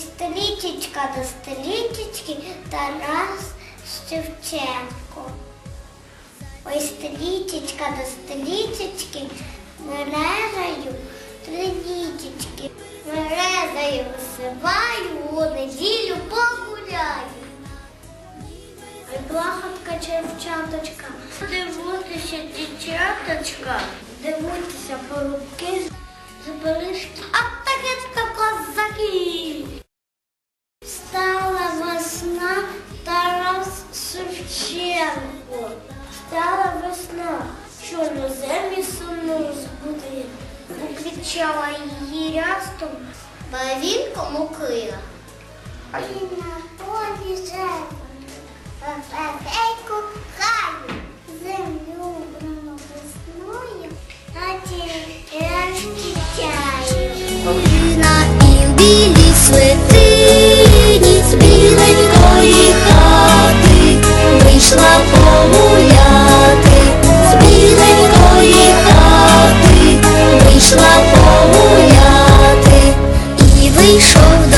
столітічка до столітічки Тарас Шевченко. Ой, столітічка до столітічки, мережею три. Мерезою висиваю, у неділю погуляю. Ой, Благотка чевчаточка, дивуйтеся, дівчаточка, дивуйтеся порубки з Шевченко. Стала весна, що на землі сумно збудує. Укричала її рястом, кому кия. І на полі жевано, Фефейку хаю, землю убрану весною, а ті чаю. На і в білі 你说。